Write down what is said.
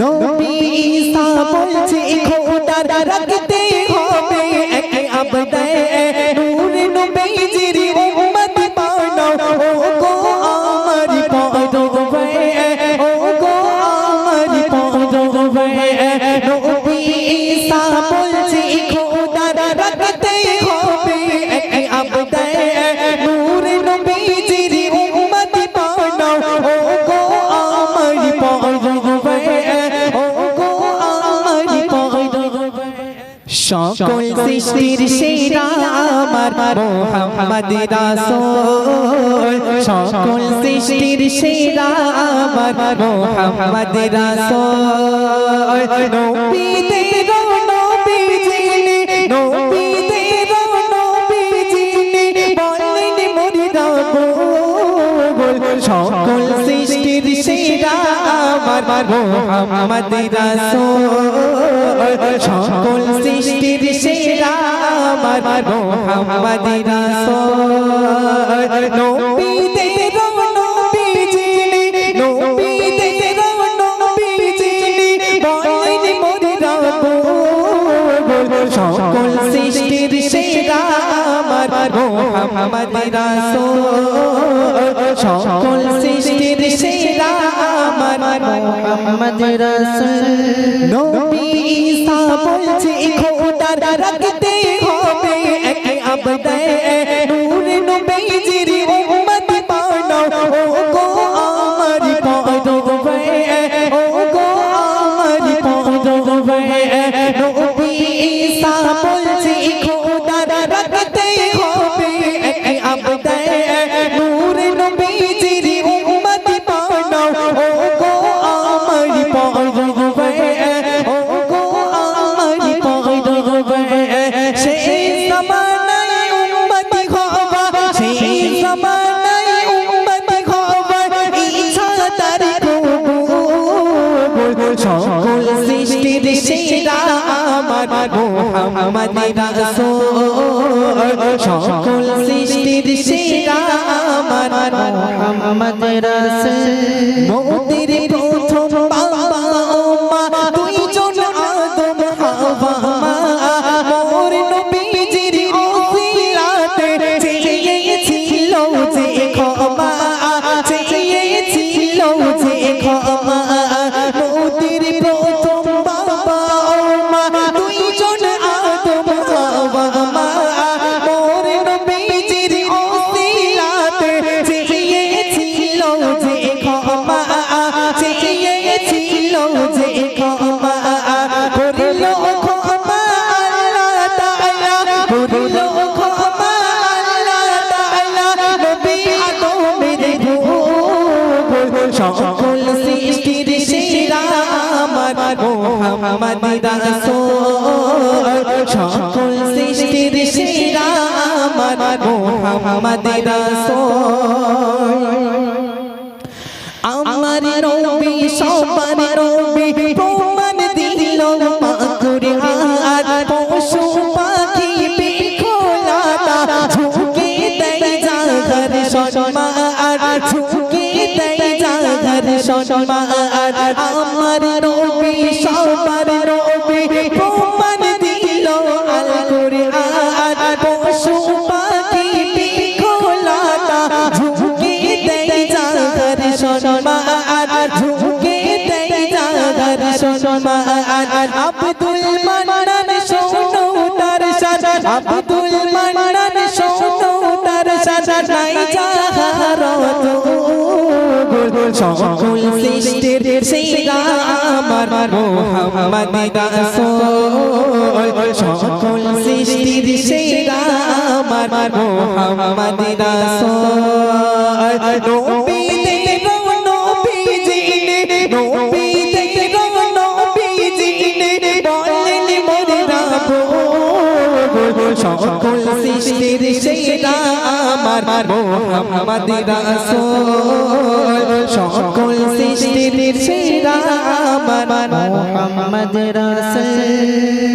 নবী ঈসা বলছে খোদার রাখতে সকল সৃষ্টির সেরা আমার মোহাম্মদ রাসূল সকল সৃষ্টির সেরা আমার মোহাম্মদ রাসূল নবী নবীদের নবী যিনি বলেন মরি রাবুল সকল সৃষ্টির সেরা আমার মোহাম্মদ রাসূল সকল সৃষ্টির সেরা আমার মোহাম্মদ রাসূল নবী সকল সৃষ্টির সেরা আমার মোহাম্মদ রাসূল সকল সৃষ্টির সেরা মোহাম্মদ রাসূল। নবী ঈসা বলছে খোদার রাখতে হবে এক আবদে সকল সৃষ্টির সেরা আমার মোহাম্মদ রাসূল। সকল সৃষ্টির সেরা আমার মোহাম্মদ রাসূল। মোদের মোহাম্মদ রাসূল, সকল সৃষ্টির সেরা আমার মোহাম্মদ রাসূল। আমার নবী, সবার নবী, প্রমাণ দিল মাকুরে আর পশু পাখি বিখোলাতা ঝুঁকে দেয় জাগর সম্মা আর ঝুঁকে দেয় জাগর সম্মা আব্দুল মান্নান তার সাথ নাই জাহারত সকল সৃষ্টির সেরা আমার মোহাম্মদ রাসূল। সকল সৃষ্টির সেরা আমার মোহাম্মদ রাসূল। সকল সৃষ্টির সেরা আমার মোহাম্মদ রাসূল। সকল সৃষ্টির সেরা আমার মোহাম্মদ রাসূল।